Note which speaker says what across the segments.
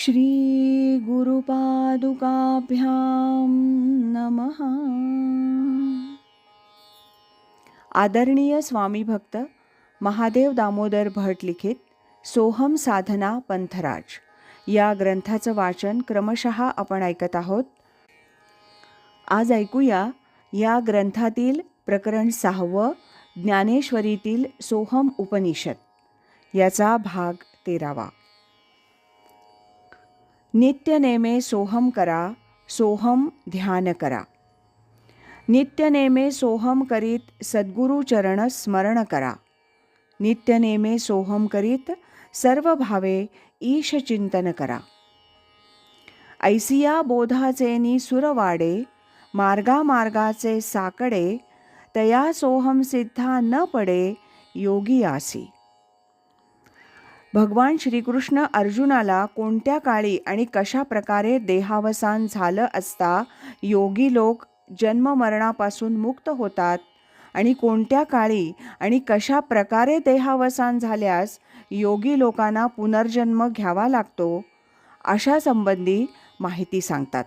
Speaker 1: श्रीगुरुपादुकाभ्यां नमः। आदरणीय स्वामी भक्त महादेव दामोदर भट लिखित सोहम साधना पंथराज या ग्रंथाचं वाचन क्रमशः आपण ऐकत आहोत. आज ऐकूया या ग्रंथातील प्रकरण सहावं ज्ञानेश्वरीतील सोहम उपनिषद. याचा भाग तेरावा. नित्यनेमे सोहम करा सोहम ध्यान करा. नित्यनेमे सोहम करीत सद्गुरुचरण स्मरण करा. नित्यनेमे सोहम करीत सर्व भावे ईशचिंतन करा. ऐसिया बोधाचे सुरवाडे मार्गामार्गाचे साकडे तया सोहम सिद्धा न पडे योगी आसी. भगवान श्रीकृष्ण अर्जुनाला कोणत्या काळी आणि कशा प्रकारे देहावसान झालं असता योगी लोक जन्ममरणापासून मुक्त होतात? आणि कोणत्या काळी आणि कशा प्रकारे देहावसान झाल्यास योगी लोकांना पुनर्जन्म घ्यावा लागतो? अशा संबंधी माहिती सांगतात.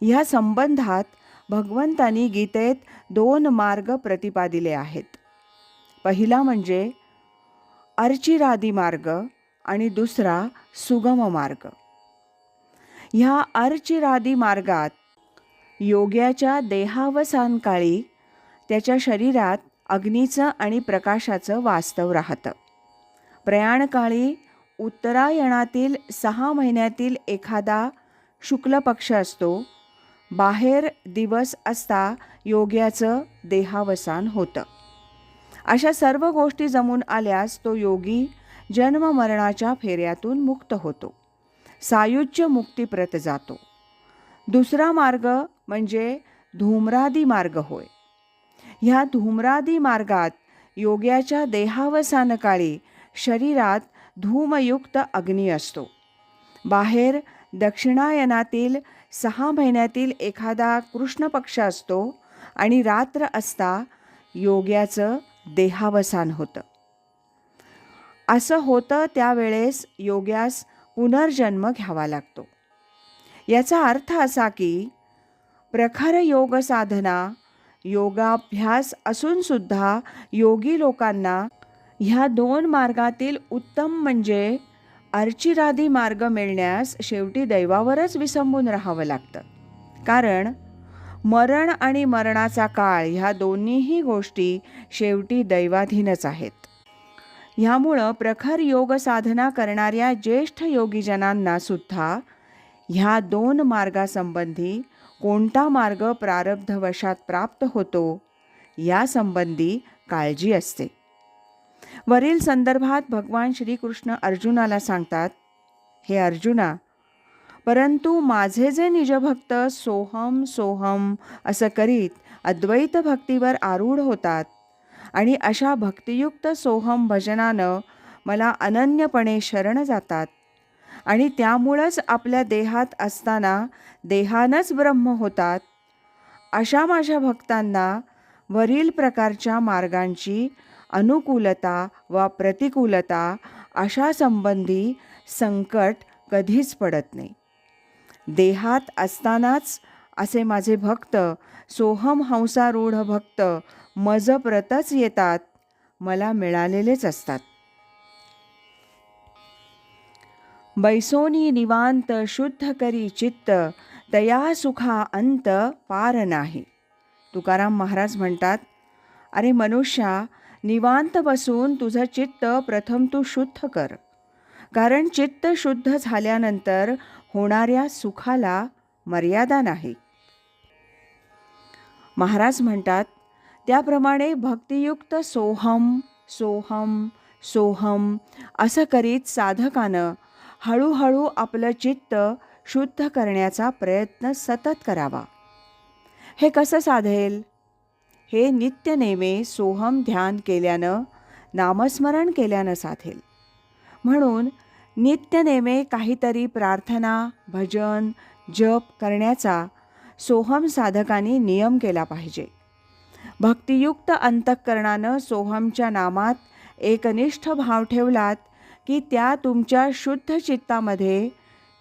Speaker 1: ह्या संबंधात भगवंतांनी गीतेत दोन मार्ग प्रतिपादिले आहेत. पहिला म्हणजे अर्चिरादी मार्ग आणि दुसरा सुगम मार्ग. ह्या अर्चिरादी मार्गात योग्याच्या देहावसानकाळी त्याच्या शरीरात अग्नीचं आणि प्रकाशाचं वास्तव राहतं. प्रयाणकाळी उत्तरायणातील सहा महिन्यातील एखादा शुक्ल पक्ष असतो. बाहेर दिवस असता योग्याचं देहावसान होतं. अशा सर्व गोष्टी जमून आल्यास तो योगी जन्ममरणाच्या फेऱ्यातून मुक्त होतो. सायुज्य मुक्तीप्रत जातो. दुसरा मार्ग म्हणजे धूम्रादी मार्ग होय. ह्या धूम्रादी मार्गात योग्याच्या देहावसानकाळी शरीरात धूमयुक्त अग्नी असतो. बाहेर दक्षिणायनातील सहा महिन्यातील एखादा कृष्ण पक्ष असतो आणि रात्र असता योग्याचं देहावसान होतं. असं होतं त्यावेळेस योग्यास पुनर्जन्म घ्यावा लागतो. याचा अर्थ असा की प्रखर योग साधना योगाभ्यास असूनसुद्धा योगी लोकांना ह्या दोन मार्गातील उत्तम म्हणजे अर्चिरादी मार्ग मिळण्यास शेवटी दैवावरच विसंबून राहावं लागतं. कारण मरण आणि मरणाचा काळ ह्या दोन्हीही गोष्टी शेवटी दैवाधीनच आहेत. ह्यामुळं प्रखर योग साधना करणाऱ्या ज्येष्ठ योगीजनांना सुद्धा ह्या दोन मार्गासंबंधी कोणता मार्ग प्रारब्धवशात प्राप्त होतो यासंबंधी काळजी असते. वरील संदर्भात भगवान श्रीकृष्ण अर्जुनाला सांगतात हे अर्जुना परंतु माझे जे निजभक्त सोहम सोहम असं करीत अद्वैत भक्तीवर आरूढ होतात. आणि अशा भक्तियुक्त सोहम भजनानं मला अनन्यपणे शरण जातात. आणि त्यामुळंच आपल्या देहात असताना देहानच ब्रह्म होतात. अशा माझ्या भक्तांना वरील प्रकारच्या मार्गांची अनुकूलता व प्रतिकूलता अशा संबंधी संकट कधीच पडत नाही. देहात असतानाच असे माझे भक्त सोहम हंसारूढ भक्त मजप्रतच येतात मला मिळालेलेच असतात. बैसोनी निवांत शुद्ध करी चित्त तया सुखा अंत पार नाही. तुकाराम महाराज म्हणतात अरे मनुष्या निवांत बसून तुझं चित्त प्रथम तू शुद्ध कर. कारण चित्त शुद्ध झाल्यानंतर होणाऱ्या सुखाला मर्यादा नाही. महाराज म्हणतात त्याप्रमाणे भक्तियुक्त सोहम सोहम सोहम असं करीत साधकानं हळूहळू आपलं चित्त शुद्ध करण्याचा प्रयत्न सतत करावा. हे कसं साधेल? हे नित्यनेमे सोहम ध्यान केल्यानं नामस्मरण केल्यानं साधेल. म्हणून नित्यनेमे काहीतरी प्रार्थना भजन जप करण्याचा सोहम साधकांनी नियम केला पाहिजे. भक्तियुक्त अंतःकरणानं सोहमच्या नामात एकनिष्ठ भाव ठेवलात की त्या तुमच्या शुद्ध चित्तामध्ये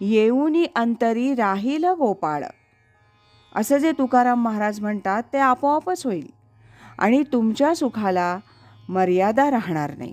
Speaker 1: येऊनी अंतरी राहील गोपाळ. असं जे तुकाराम महाराज म्हणतात ते आपोआपच होईल आणि तुमच्या सुखाला मर्यादा राहणार नाही.